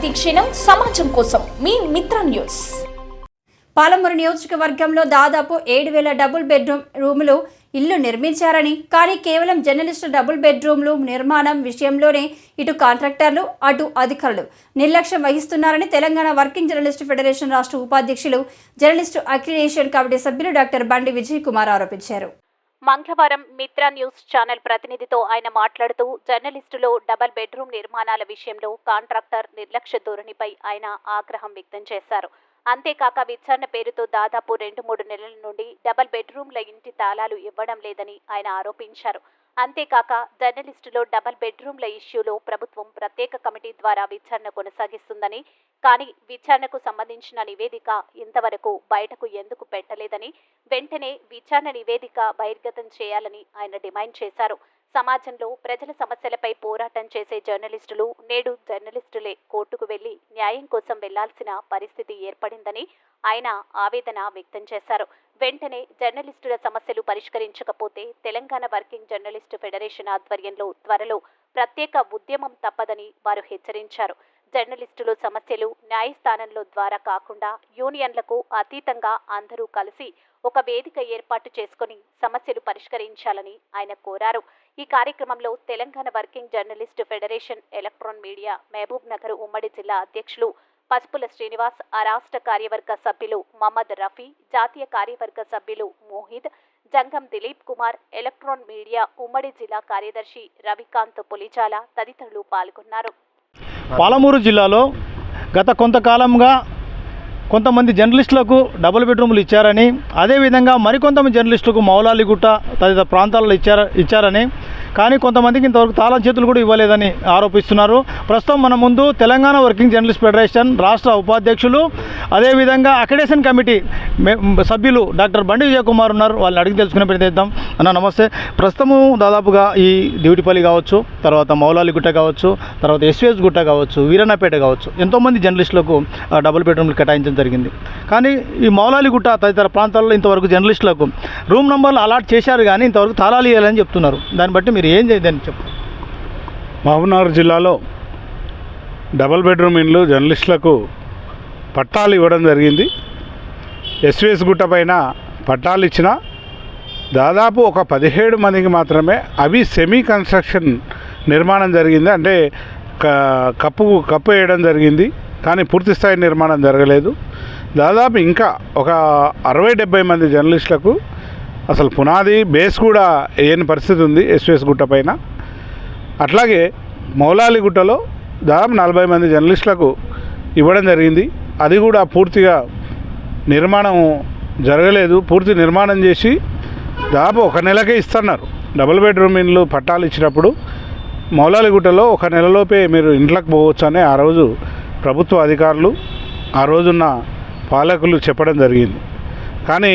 ప్రతిక్షణం సమాజం కోసం మీ మిత్ర న్యూస్. పాలమూరు నియోజకవర్గంలో దాదాపు ఏడు వేల డబుల్ బెడ్రూమ్ రూములు ఇల్లు నిర్మించారని కానీ కేవలం జర్నలిస్టు డబుల్ బెడ్రూమ్లు నిర్మాణం విషయంలోనే ఇటు కాంట్రాక్టర్లు అటు అధికారులు నిర్లక్ష్యం వహిస్తున్నారని తెలంగాణ వర్కింగ్ జర్నలిస్టు ఫెడరేషన్ రాష్ట్ర ఉపాధ్యక్షులు జర్నలిస్టు అక్రిడేషన్ కమిటీ సభ్యులు డాక్టర్ బండి విజయ్ కుమార్ ఆరోపించారు. మంగళవారం మిత్ర న్యూస్ ఛానల్ ప్రతినిధితో ఆయన మాట్లాడుతూ జర్నలిస్టులు డబల్ బెడ్రూమ్ నిర్మాణాల విషయంలో కాంట్రాక్టర్ నిర్లక్ష్య ధోరణిపై ఆయన ఆగ్రహం వ్యక్తం చేశారు. అంతేకాక విచారణ పేరుతో దాదాపు రెండు మూడు నెలల నుండి డబల్ బెడ్రూమ్ల ఇంటి తాళాలు ఇవ్వడం లేదని ఆయన ఆరోపించారు. అంతేకాక జర్నలిస్టులో డబల్ బెడ్రూమ్ల ఇష్యూలో ప్రభుత్వం ప్రత్యేక కమిటీ ద్వారా విచారణ కొనసాగిస్తుందని కానీ విచారణకు సంబంధించిన నివేదిక ఇంతవరకు బయటకు ఎందుకు పెట్టలేదని వెంటనే విచారణ నివేదిక బహిర్గతం చేయాలని ఆయన డిమాండ్ చేశారు. సమాజంలో ప్రజల సమస్యలపై పోరాటం చేసే జర్నలిస్టులు నేడు జర్నలిస్టులే కోర్టుకు వెళ్ళి న్యాయం కోసం వెళ్ళాల్సిన పరిస్థితి ఏర్పడిందని ఆయన ఆవేదన వ్యక్తం చేశారు. వెంటనే జర్నలిస్టుల సమస్యలు పరిష్కరించకపోతే తెలంగాణ వర్కింగ్ జర్నలిస్టు ఫెడరేషన్ ఆధ్వర్యంలో త్వరలో ప్రత్యేక ఉద్యమం తప్పదని వారు హెచ్చరించారు. జర్నలిస్టులు సమస్యలు న్యాయస్థానంలో ద్వారా కాకుండా యూనియన్లకు అతీతంగా అందరూ కలిసి ఒక వేదిక ఏర్పాటు చేసుకుని సమస్యలు పరిష్కరించాలని ఆయన కోరారు. ఈ కార్యక్రమంలో Telangana working journalist federation electronic media Mahabubnagar ఉమ్మడి జిల్లా అధ్యక్షులు పసుపుల శ్రీనివాస్ ఆ రాష్ట్ర కార్యవర్గ సభ్యులు మహమ్మద్ రఫీ జాతీయ కార్యవర్గ సభ్యులు మోహిద్ జంగం దిలీప్ కుమార్ ఎలక్ట్రాన్ మీడియా ఉమ్మడి జిల్లా కార్యదర్శి రవికాంత్ పులిచాల తదితరులు పాల్గొన్నారు. పాలమూరు జిల్లాలో గత కొంతకాలంగా కొంతమంది జర్నలిస్టులకు డబుల్ బెడ్రూమ్లు ఇచ్చారని అదేవిధంగా మరికొంతమంది జర్నలిస్టులకు మౌలాలిగుట్ట తదితర ప్రాంతాలలో ఇచ్చార ఇచ్చారని కానీ కొంతమందికి ఇంతవరకు తాళం చేతులు కూడా ఇవ్వలేదని ఆరోపిస్తున్నారు. ప్రస్తుతం మన ముందు తెలంగాణ వర్కింగ్ జర్నలిస్ట్ ఫెడరేషన్ రాష్ట్ర ఉపాధ్యక్షులు అదేవిధంగా అకడేషన్ కమిటీ సభ్యులు డాక్టర్ బండి విజయకుమార్ ఉన్నారు. వాళ్ళని అడిగి తెలుసుకునే ప్రయత్నిద్దాం అన్న నమస్తే. ప్రస్తుతము దాదాపుగా ఈ డ్యూటిపల్లి కావచ్చు తర్వాత మౌలాలి గుట్ట కావచ్చు తర్వాత ఎస్విఎస్ గుట్ట కావచ్చు వీరన్నపేట కావచ్చు ఎంతోమంది జర్నలిస్టులకు డబుల్ బెడ్రూమ్లు కేటాయించడం జరిగింది. కానీ ఈ మౌలాలి గుట్ట తదితర ప్రాంతాల్లో ఇంతవరకు జర్నలిస్టులకు రూమ్ నంబర్లు అలాట్ చేశారు కానీ ఇంతవరకు తాళాలు ఇవ్వాలని చెప్తున్నారు. దాన్ని బట్టి మీరు ఏం చేయదని చెప్పు. మహబూబ్నగర్ జిల్లాలో డబల్ బెడ్రూమ్ ఇండ్లు జర్నలిస్టులకు పట్టాలు ఇవ్వడం జరిగింది. ఎస్విఎస్ గుట్ట పైన పట్టాలు ఇచ్చిన దాదాపు ఒక పదిహేడు మందికి మాత్రమే అవి సెమీ కన్స్ట్రక్షన్ నిర్మాణం జరిగింది. అంటే క- కప్పు కప్పు వేయడం జరిగింది. కానీ పూర్తి స్థాయి నిర్మాణం జరగలేదు. దాదాపు ఇంకా ఒక అరవై డెబ్బై మంది జర్నలిస్టులకు అసలు పునాది బేస్ కూడా వేయని పరిస్థితి ఉంది ఎస్విఎస్ గుట్ట పైన. అట్లాగే మౌలాలిగుట్టలో దాదాపు నలభై మంది జర్నలిస్టులకు ఇవ్వడం జరిగింది. అది కూడా పూర్తిగా నిర్మాణం జరగలేదు. పూర్తి నిర్మాణం చేసి దాదాపు ఒక నెలకే ఇస్తున్నారు. డబుల్ బెడ్రూమ్ ఇండ్లు పట్టాలు ఇచ్చినప్పుడు మౌలాలిగుట్టలో ఒక నెలలోపే మీరు ఇంట్లోకి పోవచ్చు అని ఆ రోజు ప్రభుత్వ అధికారులు ఆ రోజున్న పాలకులు చెప్పడం జరిగింది. కానీ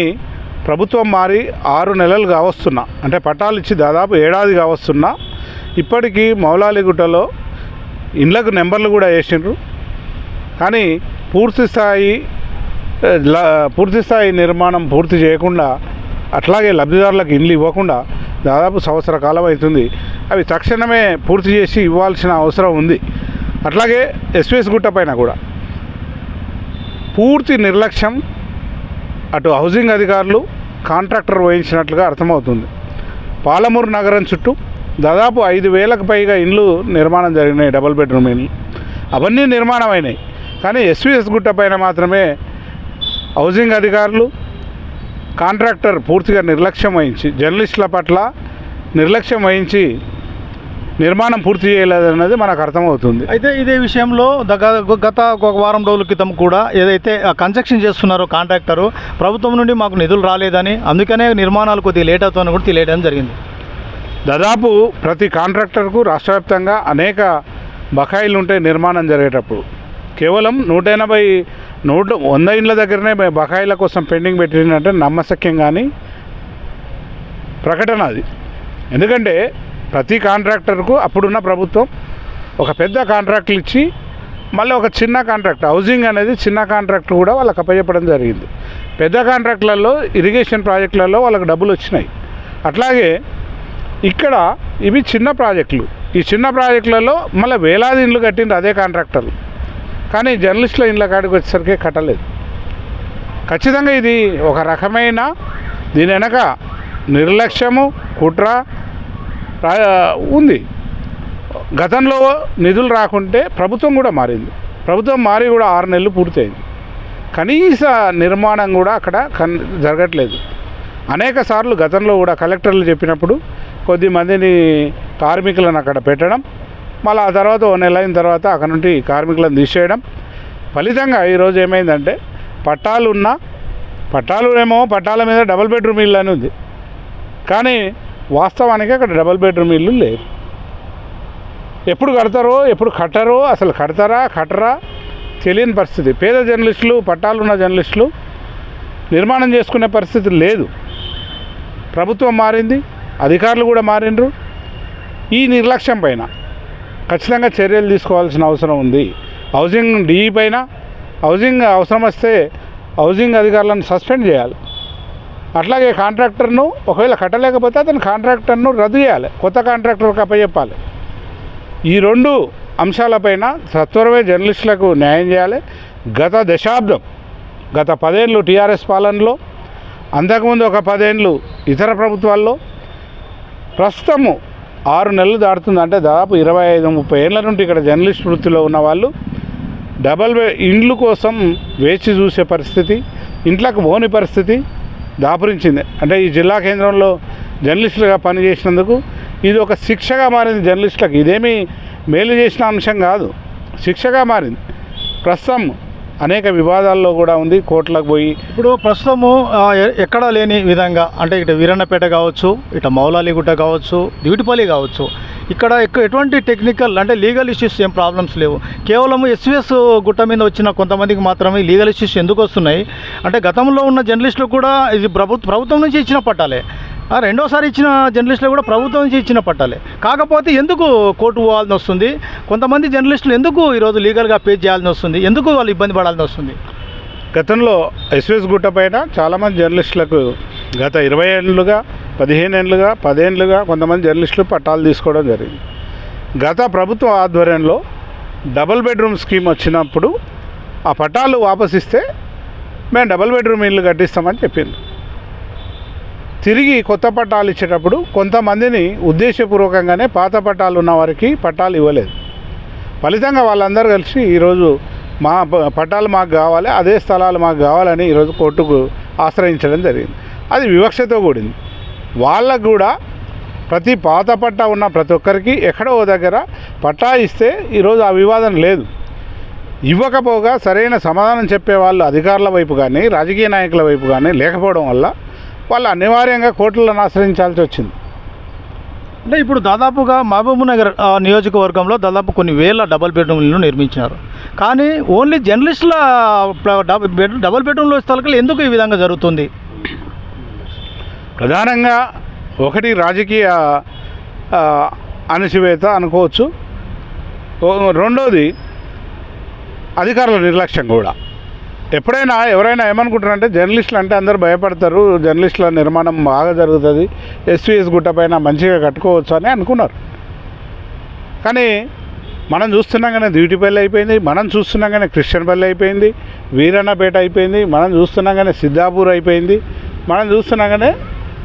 ప్రభుత్వం మారి ఆరు నెలలు కావస్తున్నా. అంటే పట్టాలు ఇచ్చి దాదాపు ఏడాది కావస్తున్నా. ఇప్పటికీ మౌలాలిగుట్టలో ఇండ్లకు నెంబర్లు కూడా వేసిండ్రు. కానీ పూర్తి స్థాయి ల- పూర్తి స్థాయి నిర్మాణం పూర్తి చేయకుండా అట్లాగే లబ్ధిదారులకు ఇండ్లు ఇవ్వకుండా దాదాపు సంవత్సర కాలం అవుతుంది. అవి తక్షణమే పూర్తి చేసి ఇవ్వాల్సిన అవసరం ఉంది. అట్లాగే ఎస్విఎస్ గుట్ట పైన కూడా. పూర్తి నిర్లక్ష్యం అటు హౌసింగ్ అధికారులు కాంట్రాక్టర్ వహించినట్లుగా అర్థమవుతుంది. పాలమూరు నగరం చుట్టూ దాదాపు ఐదు వేలకు పైగా ఇండ్లు నిర్మాణం జరిగినాయి డబుల్ బెడ్రూమ్ ఇండ్లు. అవన్నీ నిర్మాణం అయినాయి కానీ ఎస్విఎస్ గుట్ట పైన మాత్రమే హౌసింగ్ అధికారులు కాంట్రాక్టర్ పూర్తిగా నిర్లక్ష్యం వహించి జర్నలిస్టుల పట్ల నిర్లక్ష్యం వహించి నిర్మాణం పూర్తి చేయలేదన్నది మనకు అర్థమవుతుంది. అయితే ఇదే విషయంలో గత ఒక వారం రోజుల క్రితం కూడా ఏదైతే కన్స్ట్రక్షన్ చేస్తున్నారో కాంట్రాక్టరు ప్రభుత్వం నుండి మాకు నిధులు రాలేదని అందుకనే నిర్మాణాలు కొద్దిగా లేట్ అవుతుందని కూడా తెలియడం జరిగింది. దాదాపు ప్రతి కాంట్రాక్టర్కు రాష్ట్ర వ్యాప్తంగా అనేక బకాయిలు ఉంటాయి నిర్మాణం జరిగేటప్పుడు. కేవలం నూట ఎనభై నూట వంద ఇండ్ల దగ్గరనే బకాయిల కోసం పెండింగ్ పెట్టిందంటే నమ్మశక్యం కానీ ప్రకటన అది. ఎందుకంటే ప్రతి కాంట్రాక్టర్కు అప్పుడున్న ప్రభుత్వం ఒక పెద్ద కాంట్రాక్టులు ఇచ్చి మళ్ళీ ఒక చిన్న కాంట్రాక్ట్ హౌసింగ్ అనేది చిన్న కాంట్రాక్ట్ కూడా వాళ్ళకి అప్పచెప్పడం జరిగింది. పెద్ద కాంట్రాక్ట్లలో ఇరిగేషన్ ప్రాజెక్టులలో వాళ్ళకి డబ్బులు వచ్చినాయి. అట్లాగే ఇక్కడ ఇవి చిన్న ప్రాజెక్టులు. ఈ చిన్న ప్రాజెక్టులలో మళ్ళీ వేలాది ఇండ్లు కట్టిండ్రు అదే కాంట్రాక్టర్లు. కానీ జర్నలిస్టుల ఇండ్ల కాడికి వచ్చేసరికి కట్టలేదు. ఖచ్చితంగా ఇది ఒక రకమైన దీని వెనక నిర్లక్ష్యము కుట్ర ఉంది. గతంలో నిధులు రాకుంటే ప్రభుత్వం కూడా మారింది. ప్రభుత్వం మారి కూడా ఆరు నెలలు పూర్తయింది. కనీస నిర్మాణం కూడా అక్కడ కన్ జరగట్లేదు. అనేక సార్లు గతంలో కూడా కలెక్టర్లు చెప్పినప్పుడు కొద్ది మందిని కార్మికులను అక్కడ పెట్టడం మళ్ళీ ఆ తర్వాత ఓ నెల అయిన తర్వాత అక్కడ నుండి కార్మికులను తీసేయడం. ఫలితంగా ఈరోజు ఏమైందంటే పట్టాలు ఉన్న పట్టాలు ఏమో పట్టాల మీద డబుల్ బెడ్రూమ్ ఇల్లు అని ఉంది. కానీ వాస్తవానికి అక్కడ డబుల్ బెడ్రూమ్ ఇల్లు లేవు ఎప్పుడు కడతారో ఎప్పుడు కట్టరో అసలు కడతారా కట్టరా తెలియని పరిస్థితి. పేద జర్నలిస్టులు పట్టాలున్న జర్నలిస్టులు నిర్మాణం చేసుకునే పరిస్థితి లేదు. ప్రభుత్వం మారింది అధికారులు కూడా మారిండ్రు. ఈ నిర్లక్ష్యం పైన ఖచ్చితంగా చర్యలు తీసుకోవాల్సిన అవసరం ఉంది. హౌసింగ్ డిఈ పైన హౌసింగ్ అవసరం వస్తే హౌసింగ్ అధికారులను సస్పెండ్ చేయాలి. అట్లాగే కాంట్రాక్టర్ను ఒకవేళ కట్టలేకపోతే అతను కాంట్రాక్టర్ను రద్దు చేయాలి. కొత్త కాంట్రాక్టర్కి అప్పచెప్పాలి. ఈ రెండు అంశాలపైన సత్వరమే జర్నలిస్టులకు న్యాయం చేయాలి. గత దశాబ్దం గత పదేళ్ళు టీఆర్ఎస్ పాలనలో అంతకుముందు ఒక పదేళ్ళు ఇతర ప్రభుత్వాల్లో ప్రస్తుతము ఆరు నెలలు దాటుతుంది. అంటే దాదాపు ఇరవై ఐదు ముప్పై ఏళ్ళ నుండి ఇక్కడ జర్నలిస్ట్ వృత్తిలో ఉన్న వాళ్ళు డబల్ ఇండ్లు కోసం వేచి చూసే పరిస్థితి ఇంట్లోకి పోని పరిస్థితి దాపురించింది. అంటే ఈ జిల్లా కేంద్రంలో జర్నలిస్టులుగా పనిచేసినందుకు ఇది ఒక శిక్షగా మారింది జర్నలిస్టులకు. ఇదేమీ మేలు చేసిన అంశం కాదు. శిక్షగా మారింది. ప్రస్తుతం అనేక వివాదాల్లో కూడా ఉంది. కోర్టులకు పోయి ఇప్పుడు ప్రస్తుతము ఎక్కడా లేని విధంగా అంటే ఇటు వీరన్నపేట కావచ్చు ఇటు మౌలాలిగుట్ట కావచ్చు దివిటిపల్లి కావచ్చు ఇక్కడ ఎటువంటి టెక్నికల్ అంటే లీగల్ ఇష్యూస్ ఏం ప్రాబ్లమ్స్ లేవు. కేవలం ఎస్విఎస్ గుట్ట మీద వచ్చిన కొంతమందికి మాత్రమే లీగల్ ఇష్యూస్ ఎందుకు వస్తున్నాయి? అంటే గతంలో ఉన్న జర్నలిస్టులు కూడా ఇది ప్రభుత్వ ప్రభుత్వం నుంచి ఇచ్చిన పట్టాలే. ఆ, రెండోసారి ఇచ్చిన జర్నలిస్టులు కూడా ప్రభుత్వం నుంచి ఇచ్చిన పట్టాలే. కాకపోతే ఎందుకు కోర్టు పోవాల్సి వస్తుంది? కొంతమంది జర్నలిస్టులు ఎందుకు ఈరోజు లీగల్గా పే చేయాల్సి వస్తుంది? ఎందుకు వాళ్ళు ఇబ్బంది పడాల్సి వస్తుంది? గతంలో ఎస్విఎస్ గుట్ట పైన చాలామంది జర్నలిస్టులకు గత ఇరవై ఏళ్ళుగా పదిహేను ఏళ్ళుగా పదేళ్ళుగా కొంతమంది జర్నలిస్టులు పట్టాలు తీసుకోవడం జరిగింది. గత ప్రభుత్వ ఆధ్వర్యంలో డబుల్ బెడ్రూమ్ స్కీమ్ వచ్చినప్పుడు ఆ పట్టాలు వాపసిస్తే మేము డబుల్ బెడ్రూమ్ ఇల్లు కట్టిస్తామని చెప్పింది తిరిగి కొత్త పట్టాలు ఇచ్చేటప్పుడు కొంతమందిని ఉద్దేశపూర్వకంగానే పాత పట్టాలు ఉన్న వారికి పట్టాలు ఇవ్వలేదు. ఫలితంగా వాళ్ళందరూ కలిసి ఈరోజు మా ప- పట్టాలు మాకు కావాలి అదే స్థలాలు మాకు కావాలని ఈరోజు కోర్టుకు ఆశ్రయించడం జరిగింది. అది వివక్షతో కూడింది. వాళ్ళకు కూడా ప్రతి పాత పట్టా ఉన్న ప్రతి ఒక్కరికి ఎక్కడో ఓ దగ్గర పట్టా ఇస్తే ఈరోజు ఆ వివాదం లేదు. ఇవ్వకపోగా సరైన సమాధానం చెప్పే వాళ్ళు అధికారుల వైపు కానీ రాజకీయ నాయకుల వైపు కానీ లేకపోవడం వల్ల వాళ్ళు అనివార్యంగా కోర్టులను ఆశ్రయించాల్సి వచ్చింది. అంటే ఇప్పుడు దాదాపుగా మహబూబ్నగర్ నియోజకవర్గంలో దాదాపు కొన్ని వేల డబల్ బెడ్రూమ్లను నిర్మించినారు కానీ ఓన్లీ జర్నలిస్టుల డబల్ బెడ్ డబల్ బెడ్రూమ్లో స్థలాలు ఎందుకు ఈ విధంగా జరుగుతుంది? ప్రధానంగా ఒకటి రాజకీయ అణచివేత అనుకోవచ్చు. రెండోది అధికారుల నిర్లక్ష్యం కూడా. ఎప్పుడైనా ఎవరైనా ఏమనుకుంటారంటే జర్నలిస్టులు అంటే అందరూ భయపడతారు జర్నలిస్టుల నిర్మాణం బాగా జరుగుతుంది ఎస్వీఎస్ గుట్ట పైన మంచిగా కట్టుకోవచ్చు అని అనుకున్నారు. కానీ మనం చూస్తున్నాగానే డ్యూటీపల్లి అయిపోయింది మనం చూస్తున్నాగానే క్రిస్టియన్ పల్లె అయిపోయింది వీరన్నపేట అయిపోయింది మనం చూస్తున్నాగానే సిద్ధాపూర్ అయిపోయింది మనం చూస్తున్నాగానే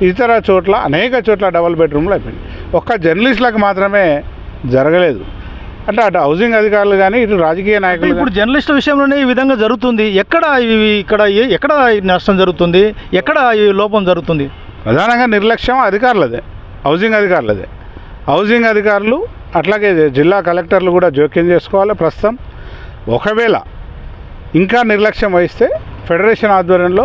ఇతర చోట్ల అనేక చోట్ల డబుల్ బెడ్రూమ్లు అయిపోయింది ఒక్క జర్నలిస్టులకు మాత్రమే జరగలేదు. అంటే అటు హౌసింగ్ అధికారులు కానీ ఇటు రాజకీయ నాయకులు ఇప్పుడు జర్నలిస్టుల విషయంలోనే ఈ విధంగా జరుగుతుంది. ఎక్కడ ఇవి ఇక్కడ ఎక్కడ నష్టం జరుగుతుంది? ఎక్కడ ఈ లోపం జరుగుతుంది? ప్రధానంగా నిర్లక్ష్యం అధికారులదే. హౌసింగ్ అధికారులదే. హౌసింగ్ అధికారులు అట్లాగే జిల్లా కలెక్టర్లు కూడా జోక్యం చేసుకోవాలి ప్రస్తుతం. ఒకవేళ ఇంకా నిర్లక్ష్యం వహిస్తే ఫెడరేషన్ ఆధ్వర్యంలో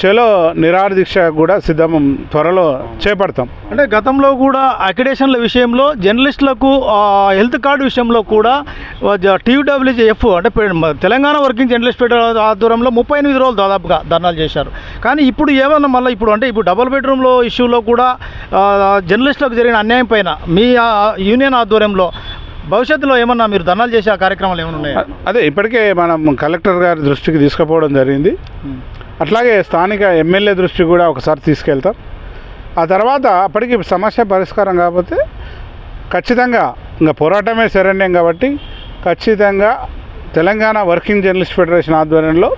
చలో నిరాహార కూడా సిద్ధం త్వరలో చేపడతాం. అంటే గతంలో కూడా అక్రిడేషన్ల విషయంలో జర్నలిస్టులకు హెల్త్ కార్డు విషయంలో కూడా టీయూడబ్ల్యూజేఎఫ్ అంటే తెలంగాణ వర్కింగ్ జర్నలిస్ట్ ఫెడరేషన్ ఆధ్వర్యంలో ముప్పై ఎనిమిది రోజులు దాదాపుగా ధర్నాలు చేశారు. కానీ ఇప్పుడు ఏమన్నా మళ్ళీ ఇప్పుడు అంటే ఇప్పుడు డబుల్ బెడ్రూమ్లో ఇష్యూలో కూడా జర్నలిస్టులకు జరిగిన అన్యాయం పైన మీ యూనియన్ ఆధ్వర్యంలో భవిష్యత్తులో ఏమన్నా మీరు ధర్నాలు చేసే ఆ కార్యక్రమాలు ఏమైనా ఉన్నాయా? అదే ఇప్పటికే మనం కలెక్టర్ గారి దృష్టికి తీసుకుపోవడం జరిగింది. అట్లాగే స్థానిక ఎమ్మెల్యే దృష్టికి కూడా ఒకసారి తీసుకెళ్తాం. ఆ తర్వాత అప్పటికి సమస్య పరిష్కారం కాకపోతే ఖచ్చితంగా ఇంకా పోరాటమే శరణ్యం కాబట్టి ఖచ్చితంగా తెలంగాణ వర్కింగ్ జర్నలిస్ట్ ఫెడరేషన్ ఆధ్వర్యంలో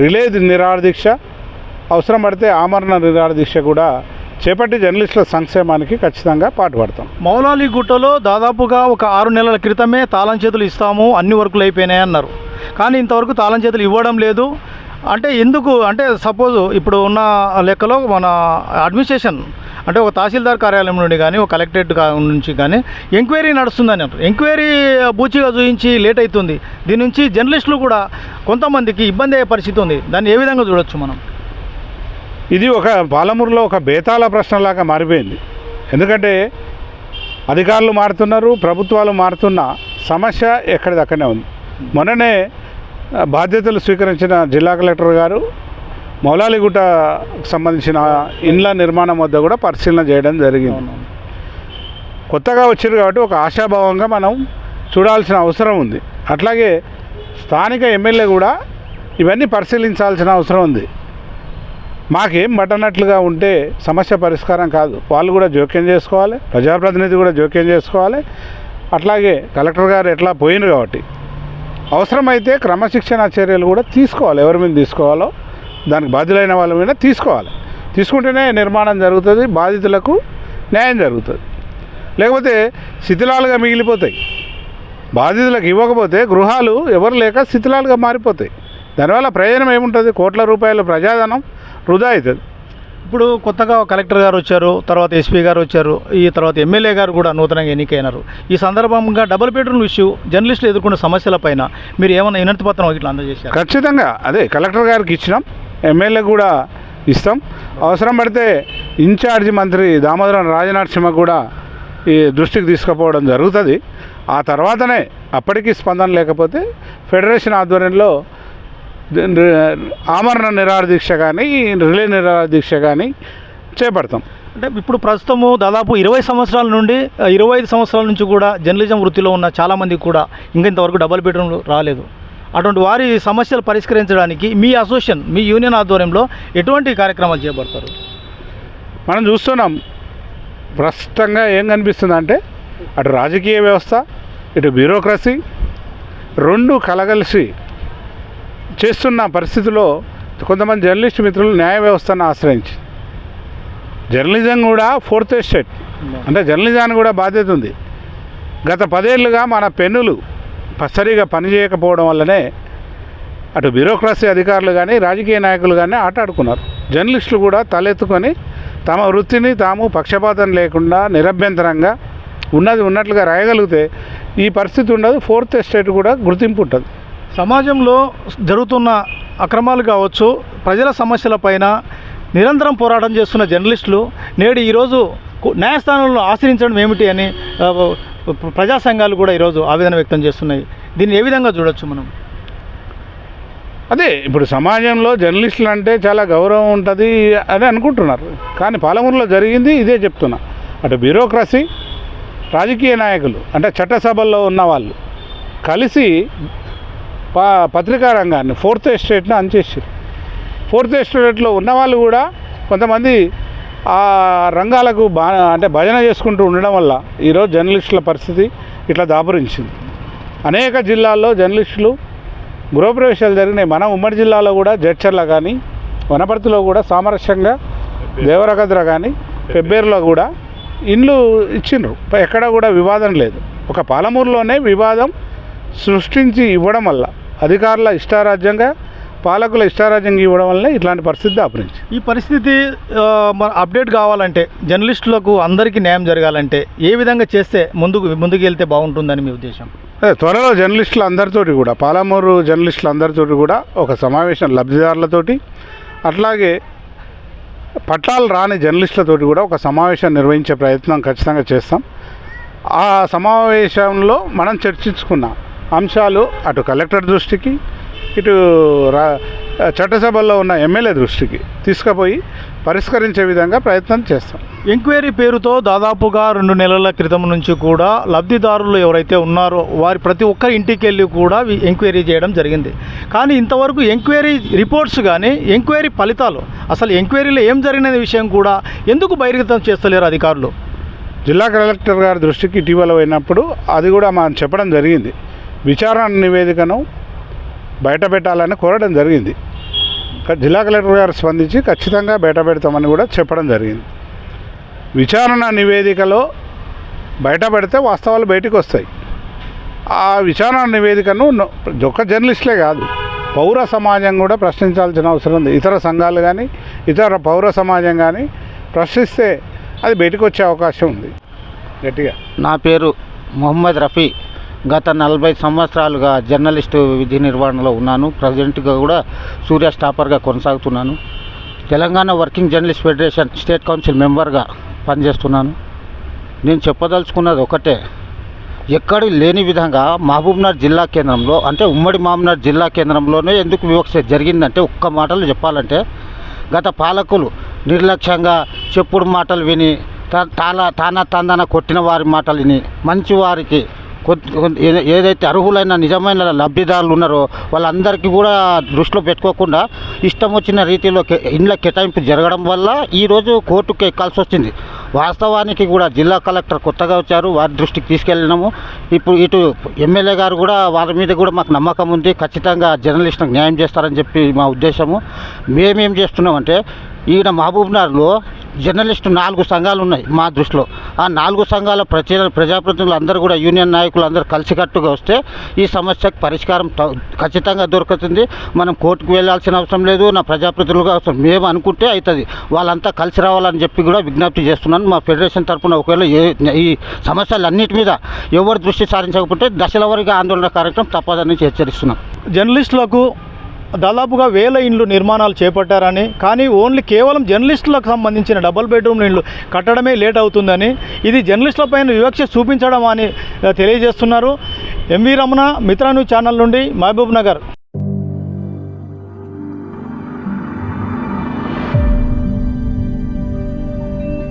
రిలే నిరాహార దీక్ష అవసరం పడితే ఆమరణ నిరాహార దీక్ష కూడా చేపట్టి జర్నలిస్టుల సంక్షేమానికి ఖచ్చితంగా పాటుపడతాం మౌలాలి గుట్టలో దాదాపుగా ఒక ఆరు నెలల క్రితమే తాళం చేతులు ఇస్తాము అన్ని వర్కులు అయిపోయినాయి అన్నారు. కానీ ఇంతవరకు తాళం చేతులు ఇవ్వడం లేదు. అంటే ఎందుకు? అంటే సపోజ్ ఇప్పుడు ఉన్న లెక్కలో మన అడ్మినిస్ట్రేషన్ అంటే ఒక తహసీల్దార్ కార్యాలయం నుండి కానీ ఒక కలెక్టరేట్ నుంచి కానీ ఎంక్వైరీ నడుస్తుందని అంటారు ఎంక్వైరీ బూచిగా చూపించి లేట్ అవుతుంది. దీని నుంచి జర్నలిస్టులు కూడా కొంతమందికి ఇబ్బంది అయ్యే పరిస్థితి ఉంది. దాన్ని ఏ విధంగా చూడొచ్చు మనం? ఇది ఒక పాలమూరులో ఒక బేతాళ ప్రశ్నలాగా మారిపోయింది. ఎందుకంటే అధికారులు మారుతున్నారు ప్రభుత్వాలు మారుతున్న సమస్య ఎక్కడిదక్కడనే ఉంది. మొన్ననే బాధ్యతలు స్వీకరించిన జిల్లా కలెక్టర్ గారు మౌలాలిగుట్టకు సంబంధించిన ఇండ్ల నిర్మాణం వద్ద కూడా పరిశీలన చేయడం జరిగింది. కొత్తగా వచ్చారు కాబట్టి ఒక ఆశాభావంగా మనం చూడాల్సిన అవసరం ఉంది. అట్లాగే స్థానిక ఎమ్మెల్యే కూడా ఇవన్నీ పరిశీలించాల్సిన అవసరం ఉంది. మాకేం పట్టనట్లుగా ఉంటే సమస్య పరిష్కారం కాదు. వాళ్ళు కూడా జోక్యం చేసుకోవాలి ప్రజాప్రతినిధి కూడా జోక్యం చేసుకోవాలి. అట్లాగే కలెక్టర్ గారు ఎట్లా పోయినారు కాబట్టి. అవసరమైతే క్రమశిక్షణ చర్యలు కూడా తీసుకోవాలి. ఎవరి మీద తీసుకోవాలో దానికి బాధ్యులైన వాళ్ళ మీద తీసుకోవాలి. తీసుకుంటేనే నిర్మాణం జరుగుతుంది బాధితులకు న్యాయం జరుగుతుంది. లేకపోతే శిథిలాలుగా మిగిలిపోతాయి. బాధితులకు ఇవ్వకపోతే గృహాలు ఎవరు లేక శిథిలాలుగా మారిపోతాయి. దానివల్ల ప్రయోజనం ఏముంటుంది? కోట్ల రూపాయల ప్రజాధనం వృధా అవుతుంది. ఇప్పుడు కొత్తగా కలెక్టర్ గారు వచ్చారు తర్వాత ఎస్పీ గారు వచ్చారు ఈ తర్వాత ఎమ్మెల్యే గారు కూడా నూతనంగా ఎన్నికైనారు. ఈ సందర్భంగా డబుల్ బెడ్రూమ్ ఇష్యూ జర్నలిస్టులు ఎదుర్కొన్న సమస్యలపైన మీరు ఏమైనా వినతి పత్రం ఇట్లా అందజేశారు? ఖచ్చితంగా. అదే కలెక్టర్ గారికి ఇచ్చినాం ఎమ్మెల్యే కూడా ఇస్తాం. అవసరం పడితే ఇన్ఛార్జి మంత్రి దామోదరం రాజనరసింహ కూడా ఈ దృష్టికి తీసుకుపోవడం జరుగుతుంది. ఆ తర్వాతనే అప్పటికి స్పందన లేకపోతే ఫెడరేషన్ ఆధ్వర్యంలో ఆమరణ నిరాహార దీక్ష కానీ రిలే నిరాహార దీక్ష కానీ చేపడతాం. అంటే ఇప్పుడు ప్రస్తుతము దాదాపు ఇరవై సంవత్సరాల నుండి ఇరవై ఐదు సంవత్సరాల నుంచి కూడా జర్నలిజం వృత్తిలో ఉన్న చాలామంది కూడా ఇంకా ఇంతవరకు డబుల్ బెడ్రూమ్ రాలేదు. అటువంటి వారి సమస్యలు పరిష్కరించడానికి మీ అసోసియేషన్ మీ యూనియన్ ఆధ్వర్యంలో ఎటువంటి కార్యక్రమాలు చేపడతారు? మనం చూస్తున్నాం. ప్రస్తుతంగా ఏం కనిపిస్తుంది అంటే అటు రాజకీయ వ్యవస్థ ఇటు బ్యూరోక్రసీ రెండు కలగలిసి చేస్తున్న పరిస్థితిలో కొంతమంది జర్నలిస్ట్ మిత్రులు న్యాయ వ్యవస్థను ఆశ్రయించి జర్నలిజం కూడా ఫోర్త్ ఎస్టేట్. అంటే జర్నలిజానికి కూడా బాధ్యత ఉంది. గత పదేళ్ళుగా మన పెన్నులు సరిగా పనిచేయకపోవడం వల్లనే అటు బ్యూరోక్రసీ అధికారులు కానీ రాజకీయ నాయకులు కానీ ఆటాడుకున్నారు. జర్నలిస్టులు కూడా తలెత్తుకొని తమ వృత్తిని తాము పక్షపాతం లేకుండా నిరభ్యంతరంగా ఉన్నది ఉన్నట్లుగా రాయగలిగితే ఈ పరిస్థితి ఉండదు. ఫోర్త్ ఎస్టేట్ కూడా గుర్తింపు ఉంటుంది. సమాజంలో జరుగుతున్న అక్రమాలు కావచ్చు ప్రజల సమస్యలపైన నిరంతరం పోరాటం చేస్తున్న జర్నలిస్టులు నేడు ఈరోజు న్యాయస్థానంలో ఆశ్రయించడం ఏమిటి అని ప్రజా సంఘాలు కూడా ఈరోజు ఆవేదన వ్యక్తం చేస్తున్నాయి. దీన్ని ఏ విధంగా చూడొచ్చు మనం? అదే ఇప్పుడు సమాజంలో జర్నలిస్టులు అంటే చాలా గౌరవం ఉంటుంది అని అనుకుంటున్నారు. కానీ పాలమూరులో జరిగింది ఇదే చెప్తున్నా. అటు బ్యూరోక్రసీ రాజకీయ నాయకులు అంటే చట్టసభల్లో ఉన్న వాళ్ళు కలిసి పా పత్రికా రంగాన్ని ఫోర్త్ ఎస్టేట్ని అంచేసారు ఫోర్త్ ఎస్టేట్లో ఉన్న వాళ్ళు కూడా కొంతమంది ఆ రంగాలకు బా అంటే భజన చేసుకుంటూ ఉండడం వల్ల ఈరోజు జర్నలిస్టుల పరిస్థితి ఇట్లా దాపురించింది. అనేక జిల్లాల్లో జర్నలిస్టులు గృహప్రవేశాలు జరిగినాయి. మన ఉమ్మడి జిల్లాలో కూడా జడ్చర్ల కానీ వనపర్తిలో కూడా సామరస్యంగా దేవరగద్ర కానీ పెబ్బేరులో కూడా ఇండ్లు ఇచ్చిండ్రు. ఎక్కడ కూడా వివాదం లేదు. ఒక పాలమూరులోనే వివాదం సృష్టించి ఇవ్వడం వల్ల అధికారుల ఇష్టారాజ్యంగా పాలకుల ఇష్టారాజ్యంగా ఇవ్వడం వల్ల ఇట్లాంటి పరిస్థితి దాపురించి ఈ పరిస్థితి మన అప్డేట్ కావాలంటే జర్నలిస్టులకు అందరికీ న్యాయం జరగాలంటే ఏ విధంగా చేస్తే ముందుకు ముందుకు వెళ్తే బాగుంటుందని మీ ఉద్దేశం? అదే త్వరలో జర్నలిస్టులు అందరితోటి కూడా పాలమూరు జర్నలిస్టులు అందరితోటి కూడా ఒక సమావేశం లబ్ధిదారులతోటి అట్లాగే పట్టాలు రాని జర్నలిస్టులతోటి కూడా ఒక సమావేశం నిర్వహించే ప్రయత్నం ఖచ్చితంగా చేస్తాం. ఆ సమావేశంలో మనం చర్చించుకున్న. అంశాలు అటు కలెక్టర్ దృష్టికి ఇటు రా చట్టసభల్లో ఉన్న ఎమ్మెల్యే దృష్టికి తీసుకుపోయి పరిష్కరించే విధంగా ప్రయత్నం చేస్తాం. ఎంక్వైరీ పేరుతో దాదాపుగా రెండు నెలల క్రితం నుంచి కూడా లబ్ధిదారులు ఎవరైతే ఉన్నారో వారి ప్రతి ఒక్కరి ఇంటికి వెళ్ళి కూడా ఎంక్వైరీ చేయడం జరిగింది. కానీ ఇంతవరకు ఎంక్వైరీ రిపోర్ట్స్ కానీ ఎంక్వైరీ ఫలితాలు అసలు ఎంక్వైరీలో ఏం జరిగిన విషయం కూడా ఎందుకు బహిర్గతం చేస్తలేరు అధికారులు? జిల్లా కలెక్టర్ గారి దృష్టికి ఇటీవల పోయినప్పుడు అది కూడా మనం చెప్పడం జరిగింది. విచారణ నివేదికను బయట పెట్టాలని కోరడం జరిగింది. జిల్లా కలెక్టర్ గారు స్పందించి ఖచ్చితంగా బయట పెడతామని కూడా చెప్పడం జరిగింది. విచారణ నివేదికలో బయట పెడితే వాస్తవాలు బయటకు వస్తాయి ఆ విచారణ నివేదికను ఒక్క జర్నలిస్టులే కాదు పౌర సమాజం కూడా ప్రశ్నించాల్సిన అవసరం ఉంది. ఇతర సంఘాలు కానీ ఇతర పౌర సమాజం కానీ ప్రశ్నిస్తే అది బయటకు వచ్చే అవకాశం ఉంది. గట్టిగా. నా పేరు మొహమ్మద్ రఫీ. గత నలభై సంవత్సరాలుగా జర్నలిస్టు విధి నిర్వహణలో ఉన్నాను. ప్రజెంట్గా కూడా సూర్య స్టాపర్గా కొనసాగుతున్నాను. Telangana working journalist federation state council మెంబర్గా పనిచేస్తున్నాను. నేను చెప్పదలుచుకున్నది ఒకటే ఎక్కడి లేని విధంగా మహబూబ్నగర్ జిల్లా కేంద్రంలో అంటే ఉమ్మడి మహబూబ్నగర్ జిల్లా కేంద్రంలోనే ఎందుకు వివక్ష జరిగిందంటే ఒక్క మాటలు చెప్పాలంటే గత పాలకులు నిర్లక్ష్యంగా చెప్పుడు మాటలు విని తా- తాలా తానా తందాన కొట్టిన వారి మాటలు విని మంచి వారికి ఏదైతే అర్హులైన నిజమైన లబ్ధిదారులు ఉన్నారో వాళ్ళందరికీ కూడా దృష్టిలో పెట్టుకోకుండా ఇష్టం వచ్చిన రీతిలో కే- ఇండ్ల కేటాయింపు జరగడం వల్ల ఈరోజు కోర్టుకు ఎక్కాల్సి వచ్చింది. వాస్తవానికి కూడా జిల్లా కలెక్టర్ కొత్తగా వచ్చారు వారి దృష్టికి తీసుకెళ్ళినాము. ఇప్పుడు ఇటు ఎమ్మెల్యే గారు కూడా వారి మీద కూడా మాకు నమ్మకం ఉంది. ఖచ్చితంగా జర్నలిస్టులకు న్యాయం చేస్తారని చెప్పి మా ఉద్దేశము. మేమేం చేస్తున్నామంటే ఈయన మహబూబ్నగర్లో జర్నలిస్టు నాలుగు సంఘాలు ఉన్నాయి మా దృష్టిలో. ఆ నాలుగు సంఘాల ప్రజల ప్రజాప్రతినిధులు అందరూ కూడా యూనియన్ నాయకులు అందరూ కలిసికట్టుగా వస్తే ఈ సమస్యకు పరిష్కారం త- ఖచ్చితంగా దొరుకుతుంది. మనం కోర్టుకు వెళ్ళాల్సిన అవసరం లేదు నా ప్రజాప్రతినిధులుగా అవసరం మేము అనుకుంటే అవుతుంది వాళ్ళంతా కలిసి రావాలని చెప్పి కూడా విజ్ఞప్తి చేస్తున్నాను. మా ఫెడరేషన్ తరఫున ఒకవేళ ఈ సమస్యలన్నిటి మీద ఎవరు దృష్టి సారించకపోతే దశల వరకు ఆందోళన కార్యక్రమం తప్పదని హెచ్చరిస్తున్నాం. జర్నలిస్టులకు దాదాపుగా వేల ఇండ్లు నిర్మాణాలు చేపట్టారని కానీ ఓన్లీ కేవలం జర్నలిస్టులకు సంబంధించిన డబుల్ బెడ్రూమ్ ఇండ్లు కట్టడమే లేట్ అవుతుందని ఇది జర్నలిస్టులపైన వివక్ష చూపించడం అని తెలియజేస్తున్నారు. MV Ramana Mitra news channel నుండి మహబూబ్ నగర్.